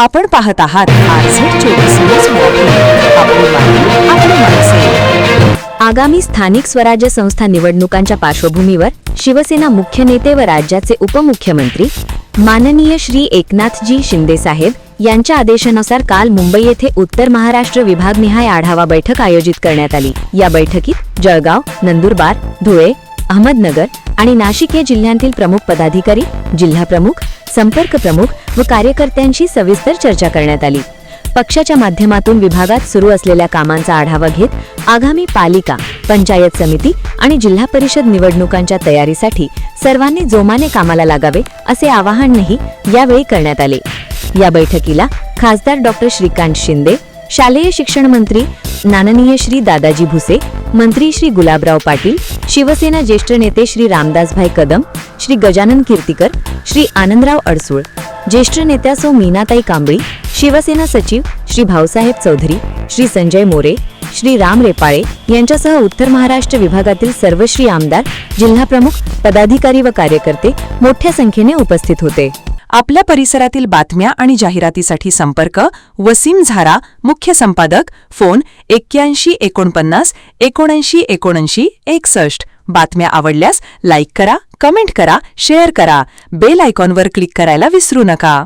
आपण पाहत आहात आगामी स्थानिक स्वराज्य संस्था निवडणुकांच्या पार्श्वभूमीवर शिवसेना मुख्य नेते व राज्याचे उपमुख्यमंत्री माननीय श्री एकनाथजी शिंदे साहेब यांच्या आदेशानुसार काल मुंबई येथे उत्तर महाराष्ट्र विभागनिहाय आढावा बैठक आयोजित करण्यात आली. या बैठकीत जळगाव नंदुरबार धुळे अहमदनगर आणि नाशिक या जिल्ह्यांतील प्रमुख पदाधिकारी जिल्हा प्रमुख संपर्क प्रमुख व कार्यकर्त्यांशी सविस्तर चर्चा करण्यात आली. पक्षाच्या माध्यमातून विभागात सुरू असलेल्या कामांचा आढावा घेत आगामी पालिका पंचायत समिती आणि जिल्हा परिषद निवडणुकांच्या तयारीसाठी सर्वांनी जोमाने कामाला लागावे असे आवाहनही यावेळी करण्यात आले. या बैठकीला खासदार डॉक्टर श्रीकांत शिंदे शालेय शिक्षण मंत्री नाननीय श्री दादाजी भुसे मंत्री श्री गुलाबराव पाटील शिवसेना ज्येष्ठ नेते श्री रामदासभाई कदम श्री गजानन कीर्तीकर श्री आनंदराव अडसूळ ज्येष्ठ नेत्या सौ मीनाताई कांबळी शिवसेना सचिव श्री भाऊसाहेब चौधरी श्री संजय मोरे श्री राम रेपाळे यांच्यासह उत्तर महाराष्ट्र विभागातील सर्व श्री आमदार जिल्हाप्रमुख पदाधिकारी व कार्यकर्ते मोठ्या संख्येने उपस्थित होते. आपल्या परिसरातील बातम्या आणि जाहिरातीसाठी संपर्क वसीम झारा मुख्य संपादक फोन एक्क्याऐंशी एकोणपन्नास एकोणऐंशी एकोणऐंशी एकसष्ट. बातम्या आवडल्यास लाईक करा कमेंट करा शेअर करा. बेल आयकॉनवर क्लिक करायला विसरू नका.